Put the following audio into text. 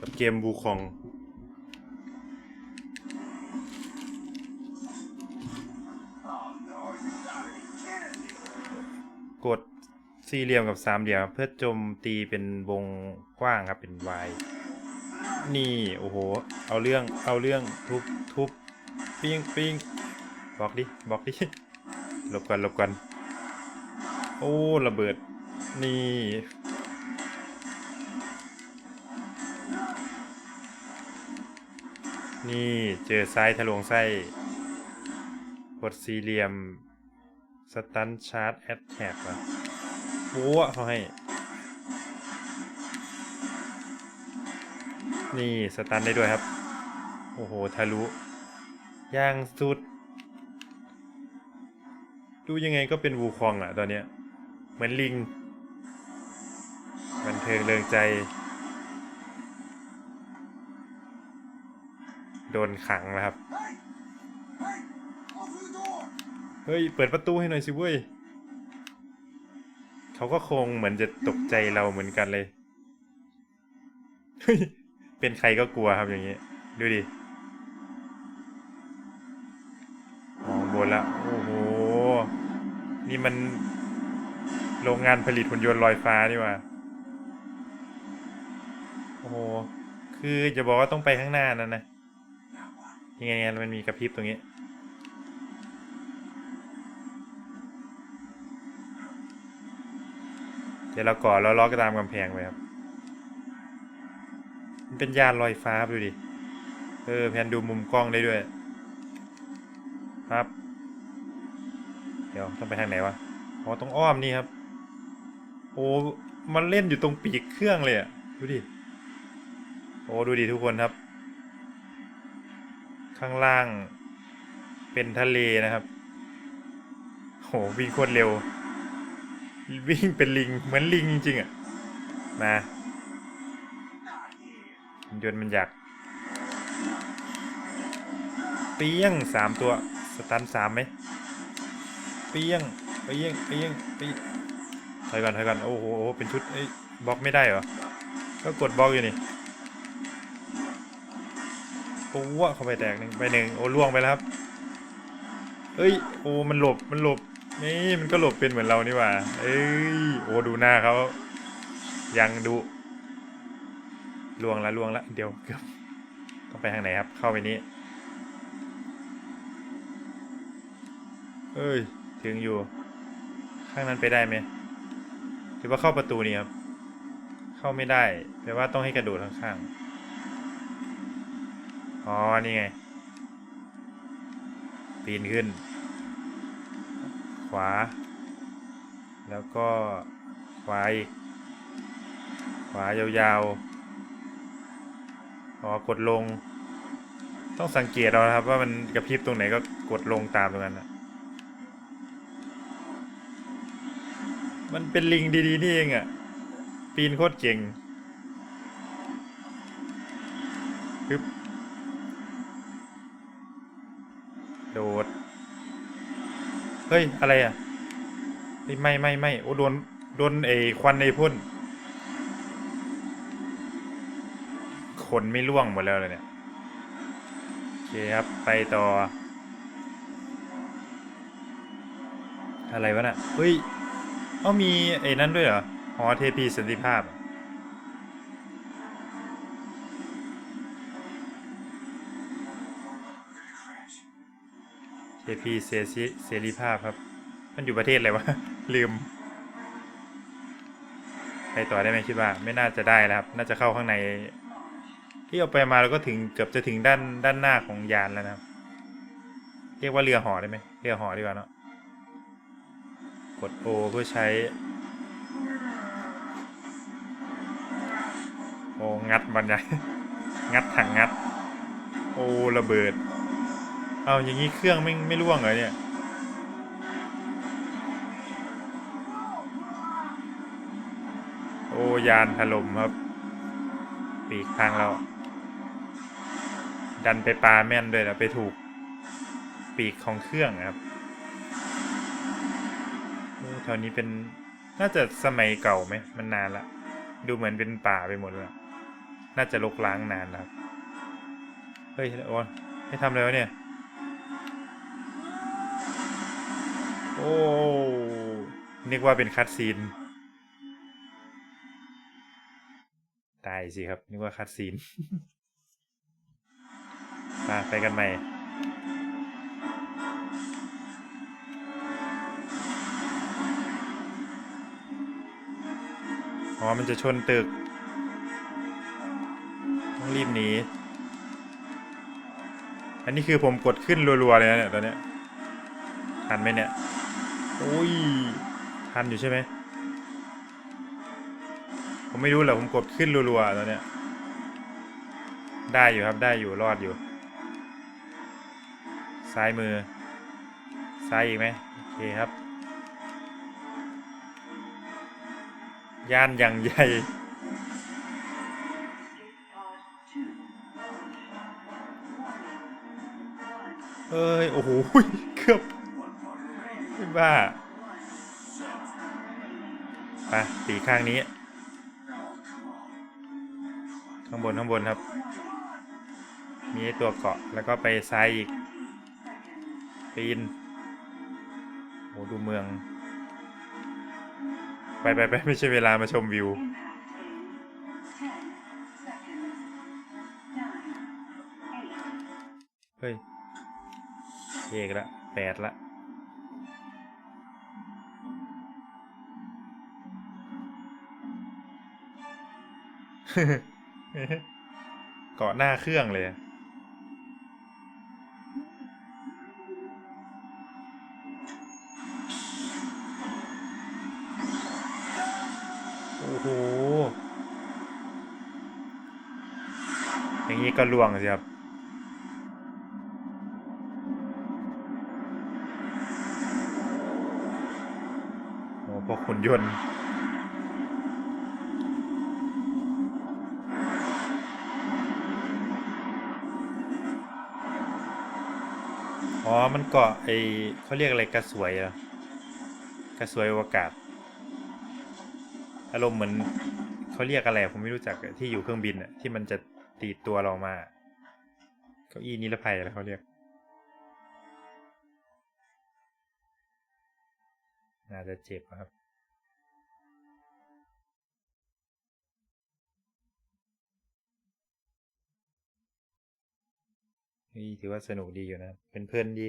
กับเกมบูคอง กดสี่เหลี่ยมกับสามเหลี่ยมเพื่อโจมตีเป็นวงกว้างครับเป็นวายนี่ โอ้โห เอาเรื่องเอาเรื่องทุบทุบปิ้งปิ้งบอกดิบอกดิหลบกันหลบกัน โอ้ ระเบิด นี่ นี่เจอไซ้ทะลวงไส้กดสี่เหลี่ยมสตันชาร์จแอดแท็กอะโอ้เขาให้ นี่สตันได้ด้วยครับ โอ้โห ทะลุย่างสุด ดูยังไงก็เป็นวูคองอะตอนเนี้ย เหมือนลิง บันเทิงเริงใจ โดนขังแล้วครับ เฮ้ย เปิดประตูให้หน่อยสิเว้ย เขาก็คงเหมือนจะตกใจเราเหมือนกันเลยเฮ้ยเป็นใครก็กลัวครับอย่างนี้ ดูดิ มองบนละ โอ้โห นี่มันโรงงานผลิตหุ่นยนต์ลอยฟ้านี่หว่าโอ้โห คือจะบอกว่าต้องไปข้างหน้านั่นนะ ยังไงมันมีกระพริบตรงนี้ เดี๋ยวเราก่อแล้วล้อกตามกำแพงไปครับ มันเป็นยานลอยฟ้าดูดิ เออ แพนดูมุมกล้องได้ด้วย ครับ เดี๋ยวต้องไปทางไหนวะ อ๋อต้องอ้อมนี่ครับ โอ้ มันเล่นอยู่ตรงปีกเครื่องเลยอะดูดิ โอ้ ดูดิทุกคนครับ ข้างล่าง เป็นทะเลนะครับ โหวิ่งโคตรเร็ว วิ่งเป็นลิง เหมือนลิงจริงๆอะ มาหุ่นยนต์มันอยากเปี้ยงสามตัว สตันสามไหมเปี้ยงเปี้ยงเปี้ยงปี้ถอยก่อนถอยก่อนโอ้โหโอ้โหเป็นชุดเอ้ยบล็อกไม่ได้เหรอ ก็กดบล็อกอยู่นี่ โอ้วเข้าไปแตกหนึ่งไปหนึ่งโอ้ล่วงไปแล้วครับเอ้ยโอ้มันหลบมันหลบนี่มันก็หลบเป็นเหมือนเรานี่หว่า เอ้ยโอ้ดูหน้าเขายังดูลวงละลวงละเดี๋ยวเกือบต้องไปทางไหนครับ เข้าไปนี้เอ้ยถึงอยู่ ข้างนั้นไปได้ไหมหรือว่าเข้าประตูนี้ครับ เข้าไม่ได้แปลว่าต้องให้กระโดดข้างๆ อ๋อ นี่ไง ปีนขึ้น ขวา แล้วก็ขวาอีก ขวายาวๆ อ๋อ กดลง ต้องสังเกตเอาครับ ว่ามันกระพริบตรงไหนก็กดลงตามตรงนั้นนะมันเป็นลิงดี ๆ นี่เองอะ่ะ ปีนโคตรเก่งปึ๊บ โดด เฮ้ย อะไรอะ ไม่ไม่ไม่โอ้โดน โดนไอ้ควันไอ้พ่นขนไม่ร่วงหมดแล้วเลยเนี่ย โอเคครับ ไปต่อ อะไรวะน่ะ เฮ้ย เอามีไอ้นั่นด้วยเหรอ หอเทพีสันติภาพ เทพีเสรีเสรีภาพครับ มันอยู่ประเทศอะไรวะ ลืม ไปต่อได้ไหมคิดว่า ไม่น่าจะได้แล้วครับ น่าจะเข้าข้างใน ที่เอาไปมาแล้วก็ถึงเกือบจะถึงด้านด้านหน้าของยานแล้วนะครับ เรียกว่าเรือหอได้ไหมเรือหอดีกว่าเนาะ กด O เพื่อใช้โอ้งัดมันใหญ่ งัดถังงัด โอ้ระเบิด เอาอย่างนี้เครื่องไม่ไม่ร่วงเหรอเนี่ย โอ้ยานถล่มครับ ปีกทางเรา ดันไปปลาแม่นด้วยแล้วไปถูก ปีกของเครื่องครับโอ้แถวนี้เป็นน่าจะสมัยเก่าไหมมันนานละ ดูเหมือนเป็นป่าไปหมดเลยน่าจะลกล้างนานแล้วครับเฮ้ยโอ้ยให้ทำอะไรวะเนี่ย อ้ นึกว่าเป็นคัดซีน ตายสิครับ นึกว่าคัดซีน มาไปกันใหม่อ๋อ มันจะชนตึก ต้องรีบหนี อันนี้คือผมกดขึ้นรัวๆเลยนะเนี่ยตอนเนี้ยทันไหมเนี่ย อ้ยทันอยู่ใช่ไหมผมไม่รู้แหละผมกดขึ้นรัวๆตอนเนี้ย ได้อยู่ครับได้อยู่รอดอยู่ ซ้ายมือ ซ้ายอีกไหมโอเคครับ ย่านอย่างใหญ่เอ้ย โอ้โหเกือบ ไม่าไปตีข้างนี้ ข้างบนข้างบนครับ มีตัวเกาะแล้วก็ไปซ้ายอีก ปีนโอ้ดูเมือง ไปไปไปไม่ใช่เวลามาชมวิวเฮ้ยเอกละแปดละ เกาะหน้าเครื่องเลย โอ้โห อย่างนี้ก็ล่วงสิครับโอ้พวกขุนยนต์ อ๋อ มันเกาะไอเขาเรียกอะไรกระสวยเหรอกระสวยอวกาศ อารมณ์เหมือนเขาเรียกอะไรผมไม่รู้จักที่อยู่เครื่องบินอะที่มันจะตีตัวเรามา เก้าอี้นิรภัยอะไรเขาเรียก น่าจะเจ็บครับ นี่ถือว่าสนุกดีอยู่นะ เป็นเพื่อนดี